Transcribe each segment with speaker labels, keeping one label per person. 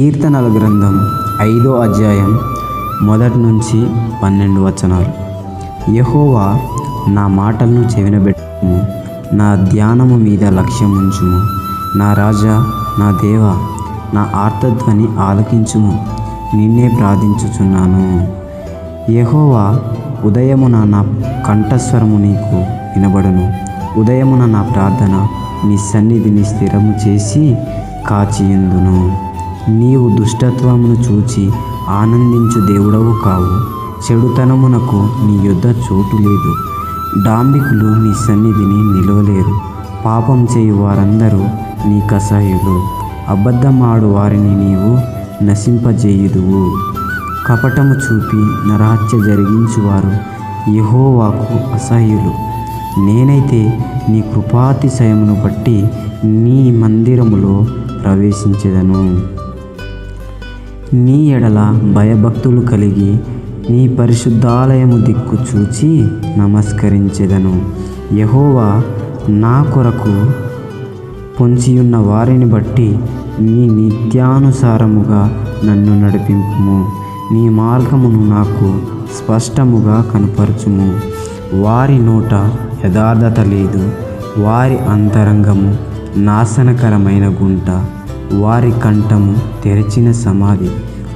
Speaker 1: కీర్తనల గ్రంథం ఐదో అధ్యాయం మొదటి నుంచి పన్నెండు వచనాలు. యహోవా నా మాటలను చెవినబెట్టుము నా ధ్యానము మీద లక్ష్యం ఉంచుము. నా రాజా నా దేవ నా ఆర్తధ్వని ఆలకించుము నిన్నే ప్రార్థించుచున్నాను. యహోవా ఉదయమున నా కంఠస్వరము నీకు వినబడును. ఉదయమున నా ప్రార్థన నీ సన్నిధిని స్థిరము చేసి కాచియుందును. నీవు దుష్టత్వమును చూచి ఆనందించు దేవుడవు కావు. చెడుతనమునకు నీ యొద్ద చోటు లేదు. డాంబికులు నీ సన్నిధిని నిలవలేరు. పాపం చేయు వారందరూ నీ కసాయులు అబద్ధమాడు వారిని నీవు నశింపజేయుదువు. కపటము చూపి నరహత్య జరిగించువారు యహోవాకు అసహ్యులు. నేనైతే నీ కృపాతిశయమును బట్టి నీ మందిరములో ప్రవేశించెదను. నీ ఎడల భయభక్తులు కలిగి నీ పరిశుద్ధాలయము దిక్కు చూచి నమస్కరించెదను. యహోవా నా కొరకు పొంచియున్న వారిని బట్టి నీ నిత్యానుసారముగా నన్ను నడిపింపుము. నీ మార్గమును నాకు స్పష్టముగా కనపరచుము. వారి నోట యథార్థత లేదు. వారి అంతరంగము నాశనకరమైన గుంట. వారి కంఠము తెరిచిన సమాధి.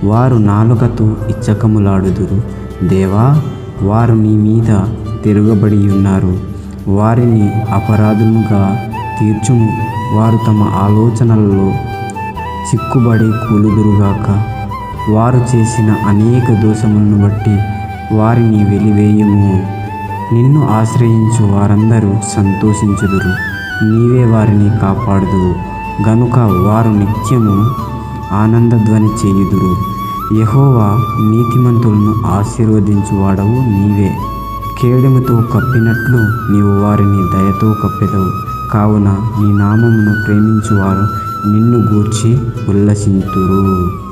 Speaker 1: వారు నాలుకతో ఇచ్చకములాడుదురు. దేవా వారు నీ మీద తిరగబడి ఉన్నారు. వారిని అపరాధముగా తీర్చుము. వారు తమ ఆలోచనలలో చిక్కుబడి కూలుదురుగాక. వారు చేసిన అనేక దోషములను బట్టి వారిని వెలివేయము. నిన్ను ఆశ్రయించు వారందరూ సంతోషించుదురు. నీవే వారిని కాపాడుదువు. గనుక వారు నిత్యము ఆనందధ్వని చేయుదురు. యహోవా నీతిమంతులను ఆశీర్వదించువాడవు నీవే. కేడెముతో కప్పినట్లు నీవు వారిని దయతో కప్పెదవు. కావున నీ నామమును ప్రేమించువారు నిన్ను గూర్చి ఉల్లసింతురు.